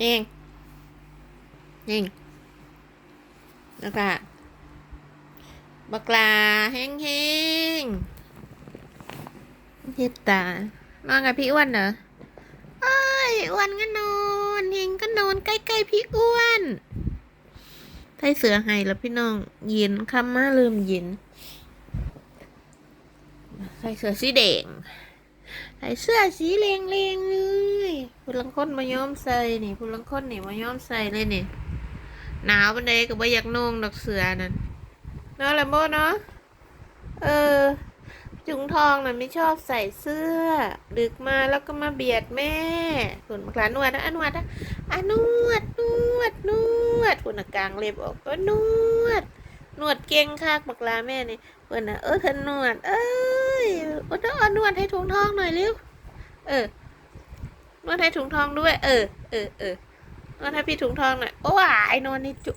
เองเองแล้วก็บักลาแห้งแห้งๆเฮ็ดตานอนกับพี่อ้วนเหรอเอ้ยอ้วนก็นอนเฮงก็นอนใกล้ๆพี่อ้วนไทยเสือให้แล้วพี่น้องเย็นคำมาเริ่มเย็นใส่เสื้อสีแดงใส่เสื้อสีเหลืองเงๆเลย ผู้ลังคนมาย้อมใส่นี่ผู้ลังคนนี่มาย้อมใส่เลยนี่ หนาวปันใดก็บ่อยากนุ่งดอกเสือนั่นเนาะแลมโบเนาะเออ จุงทองน่ะไม่ชอบใส่เสื้อ ดึกมาแล้วก็มาเบียดแม่ส่วนมากลานวดนะอนวดนะอนวดนวดนวดคนน่ะกลางเล็บออกก็นวดนวดเก่งคักบักลาแม่นี่เพิ่นน่ะเออเธอนวด เอ้ยอ้ต้องเอนวดให้ถุงทองหน่อยเร็วเออ นวดให้ถุงทองด้วย เออ เออ เออนวดให้พี่ถุงทองหน่อย โอ้ยนวดนี่จุ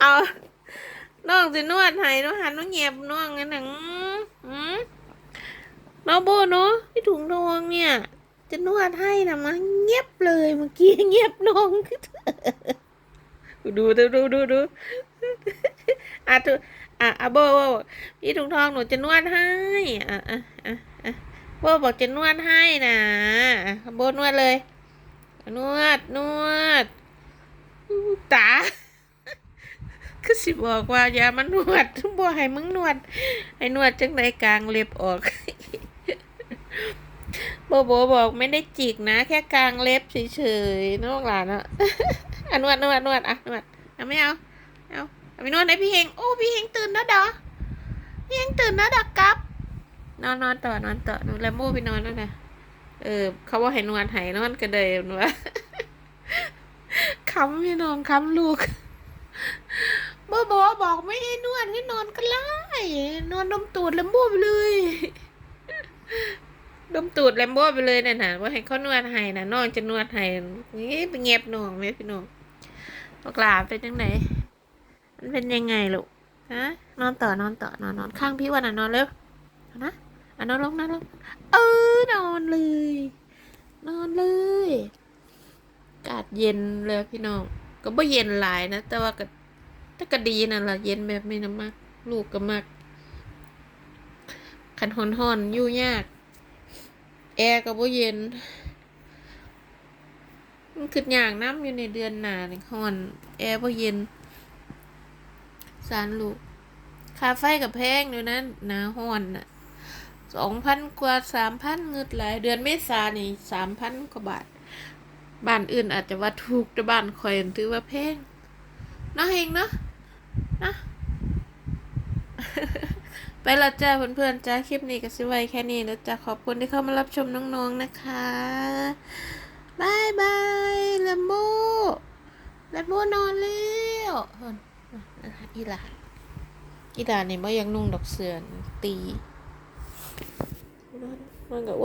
เอาน้องจะนวดให้น้องหันน้องเงียบน้องงั้นหนังอืมน้องโบเนาะพี่ถุงทองเนี่ย จะนวดให้นะมาเงียบเลยเมื่อกี้เงียบน้องดูดูดูดูดูอะทุอะอะโบโบพี่ถุงทองหนูจะนวดให้อะอะอะอะ โบบอกจะนวดให้นะอะโบนวดเลย นวดนวดตาคือสิบอกว่าอย่ามันนวดบ่ให้มึงนวด ให้นวดจังไดกลางเล็บออกโบโบบอกไม่ได้จิกนะ แค่กลางเล็บเฉยๆนอกหลานอะอะนวดนวดนวดอะนวดเอะไม่เอาเอาเอาไปนวดให้พี่เฮงโอ้พี่เฮงตื่นแล้วเด้อพี่เฮงตื่นแล้วเด้อครับ นอนนอนต่อนอนต่อนอนแล้วโมไปนอนแล้วนะเออ เขาว่าให้นวดให้นอนกระเดยนวะคำพี่น้องคำลูกโบโบบอกไม่ให้นวดให้นอนก็ไล่นอนดมตูดแลมโบ้ไปเลยดมตูดแลมโบ้ไปเลยน่ะนะว่าให้เขานวดให้นะน้องจะนวดให้นี่ไปเงียบน้องไหมพี่น้องบอกลาเป็นยังไงมันเป็นยังไงลูกฮะนอนต่อนอนต่อนอนนอนข้างพี่วันอะนอนเร็วนะ อะนอนลงนอนลงเออนอนเลย นอนเลยอากาศเย็นเลยพี่น้อง ก็บ่เย็นหลายนะ แต่ว่าก็แต่ก็ดีนั่นล่ะเย็นแบบนี้นะมากลูกก็มากคันฮอนๆอยู่ยาก แอร์ก็บ่เย็นมันคืออย่างน้ำอยู่ในเดือนหนาเนี่ยฮ้อน แอร์บ่เย็น สารลูกค่าไฟกับแพงอยู่นะหนาฮ้อนน่ะ สองพันกว่าสามพันเงิดหลาย เดือนเมษานี่สามพันกว่าบาท บ้านอื่นอาจจะว่าถูกแต่บ้านคอยถือว่าแพงนาะเฮงเนาะนะไปละจ้าเพื่อนๆจ้าคลิปนี้ก็สิไว้แค่นี้แล้วจ้าขอบคุณที่เข้ามารับชมน้องๆนะคะบายบายแลมโบแลมโบนอนแล้วอีหลาอีหลาเนี่ยไม่ยังนุ่งดอกเสือนตี นอนนอนกับ